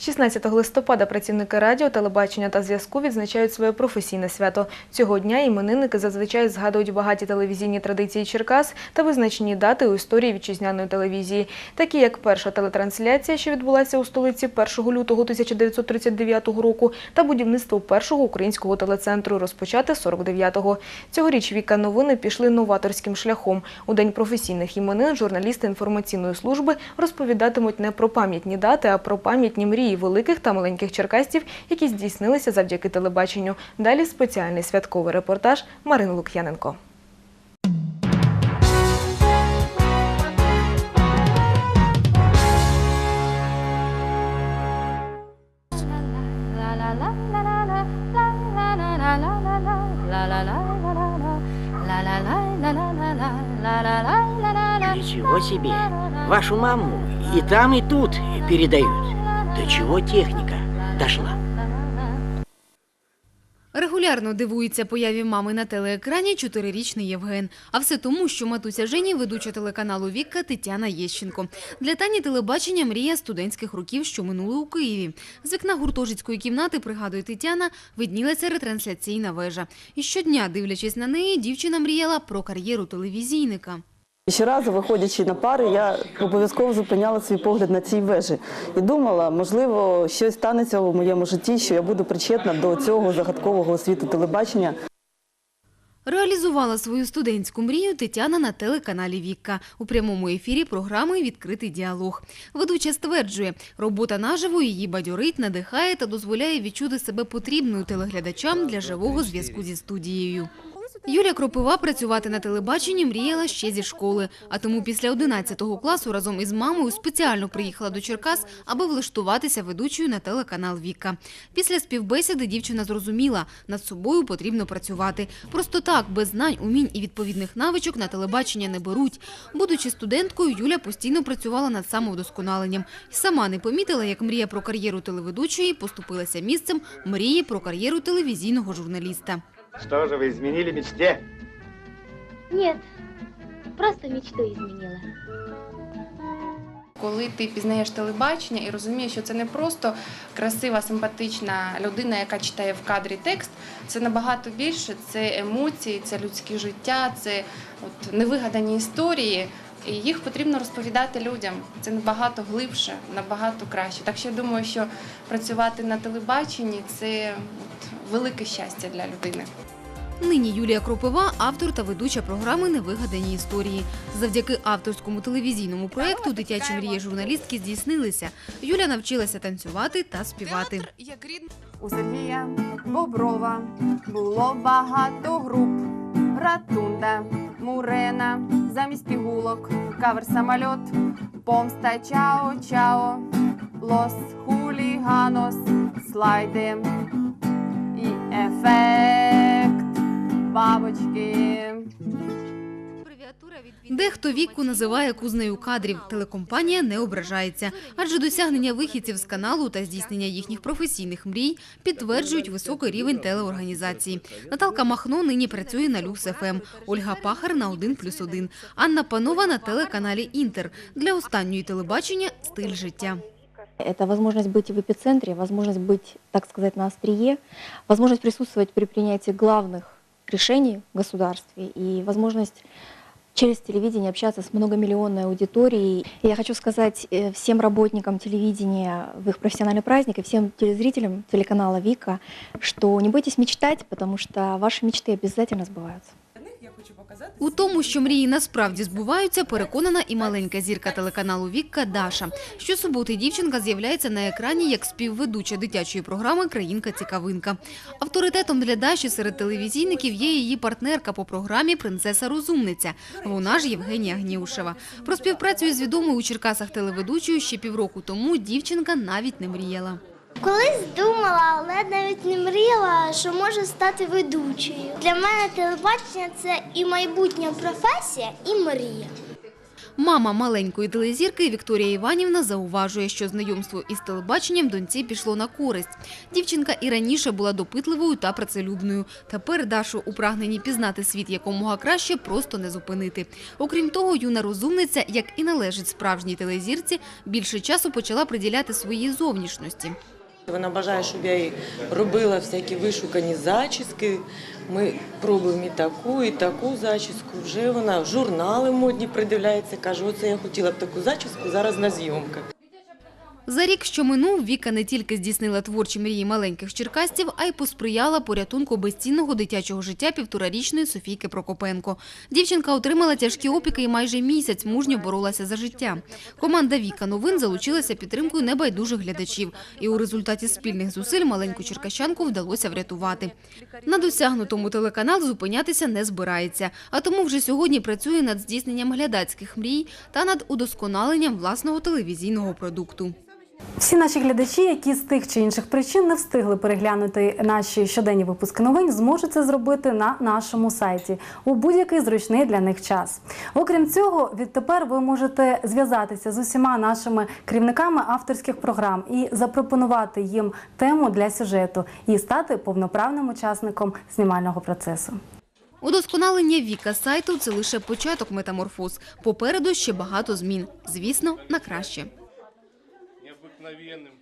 16 листопада працівники радіо, телебачення та зв'язку відзначають своє професійне свято. Цього дня іменинники зазвичай згадують багаті телевізійні традиції Черкас та визначені дати у історії вітчизняної телевізії, такі як перша телетрансляція, що відбулася у столиці 1 лютого 1939 року, та будівництво першого українського телецентру, розпочате 49-го. Цьогоріч Віка новини пішли новаторським шляхом. У день професійних іменин журналісти інформаційної служби розповідатимуть не про пам'ятні дати, а про пам'ятні мрії великих та маленьких черкастів, які здійснилися завдяки телебаченню. Далі спеціальний святковий репортаж Марини Лук'яненко. Ничего себе! Вашу маму и там, и тут передают. До чего техника дошла? Регулярно дивується появі мами на телеекрані чотирирічний Євген. А все тому, що матуся Жені – ведуча телеканалу Вікка Тетяна Єщенко. Для Тані телебачення мрія студентських років, що минули у Києві. З вікна гуртожитської кімнати, пригадує Тетяна, виднілася ретрансляційна вежа. І щодня, дивлячись на неї, дівчина мріяла про кар'єру телевізійника. Щоразу, виходячи на пари, я обов'язково зупиняла свій погляд на цій вежі і думала, можливо, щось станеться у моєму житті, що я буду причетна до цього загадкового світу телебачення. Реалізувала свою студентську мрію Тетяна на телеканалі Вікка. У прямому ефірі програми «Відкритий діалог». Ведуча стверджує, робота наживо її бадьорить, надихає та дозволяє відчути себе потрібною телеглядачам для живого зв'язку зі студією. Юля Кропива працювати на телебаченні мріяла ще зі школи, а тому після 11 класу разом із мамою спеціально приїхала до Черкас, аби влаштуватися ведучою на телеканал Віка. Після співбесіди дівчина зрозуміла, над собою потрібно працювати. Просто так, без знань, умінь і відповідних навичок на телебачення не беруть. Будучи студенткою, Юля постійно працювала над самовдосконаленням. Сама не помітила, як мрія про кар'єру телеведучої поступилася місцем мрії про кар'єру телевізійного журналіста. Что же вы изменили мечте? Нет, просто мечту изменила. Коли ти пізнаєш телебачення і розумієш, що це не просто красива, симпатична людина, яка читає в кадрі текст, це набагато більше. Це емоції, це людське життя, це от невигадані історії. І їх потрібно розповідати людям. Це набагато глибше, набагато краще. Так що я думаю, що працювати на телебаченні це от, велике щастя для людини. Нині Юлія Кропива – автор та ведуча програми «Невигадані історії». Завдяки авторському телевізійному проєкту дитячі мрії журналістки здійснилися. Юля навчилася танцювати та співати. У Сергія Боброва було багато груп. Ратунда, Мурена, замість пігулок, кавер самоліт, помста чао чао, лос хуліганос, слайди. І ефект. Бабочки. Дехто віку називає кузнею кадрів. Телекомпанія не ображається, адже досягнення вихідців з каналу та здійснення їхніх професійних мрій підтверджують високий рівень телеорганізації. Наталка Махно нині працює на Люкс ФМ, Ольга Пахар на 1+,1, Анна Панова на телеканалі Інтер. Для останньої телебачення стиль життя. Это возможность быть в эпицентре, возможность быть, так сказать, на острие, возможность присутствовать при принятии главных решений в государстве и возможность через телевидение общаться с многомиллионной аудиторией. И я хочу сказать э, всем работникам телевидения в их профессиональный праздник и всем телезрителям телеканала Вика, что не бойтесь мечтать, потому что ваши мечты обязательно сбываются. У тому, що мрії насправді збуваються, переконана і маленька зірка телеканалу Вікка Даша. Щосуботи дівчинка з'являється на екрані як співведуча дитячої програми Країнка цікавинка. Авторитетом для Даші серед телевізійників є її партнерка по програмі Принцеса Розумниця. Вона ж Євгенія Гнєушева. Про співпрацю із відомою у Черкасах телеведучою ще півроку тому дівчинка навіть не мріяла. Колись думала, але навіть не мріяла, що можу стати ведучою. Для мене телебачення це і майбутня професія, і мрія. Мама маленької телезірки Вікторія Іванівна зауважує, що знайомство із телебаченням доньці пішло на користь. Дівчинка і раніше була допитливою та працелюбною. Тепер Дашу у прагненні пізнати світ якомога краще просто не зупинити. Окрім того, юна розумниця, як і належить справжній телезірці, більше часу почала приділяти своїй зовнішності. Вона бажає, щоб я їй робила всякі вишукані зачіски. Ми пробуємо і таку, і таку зачіску. Вже вона журнали модні придивляється, каже, оце я хотіла б таку зачіску зараз на зйомках. За рік, що минув, Віка не тільки здійснила творчі мрії маленьких черкастів, а й посприяла порятунку безцінного дитячого життя півторарічної Софійки Прокопенко. Дівчинка отримала тяжкі опіки і майже місяць мужньо боролася за життя. Команда Віка новин залучилася підтримкою небайдужих глядачів. І у результаті спільних зусиль маленьку черкащанку вдалося врятувати. На досягнутому телеканал зупинятися не збирається, а тому вже сьогодні працює над здійсненням глядацьких мрій та над удосконаленням власного телевізійного продукту. Всі наші глядачі, які з тих чи інших причин не встигли переглянути наші щоденні випуски новин, зможуть це зробити на нашому сайті у будь-який зручний для них час. Окрім цього, відтепер ви можете зв'язатися з усіма нашими керівниками авторських програм і запропонувати їм тему для сюжету і стати повноправним учасником знімального процесу. Удосконалення Віка сайту – це лише початок метаморфоз. Попереду ще багато змін. Звісно, на краще. Необыкновенным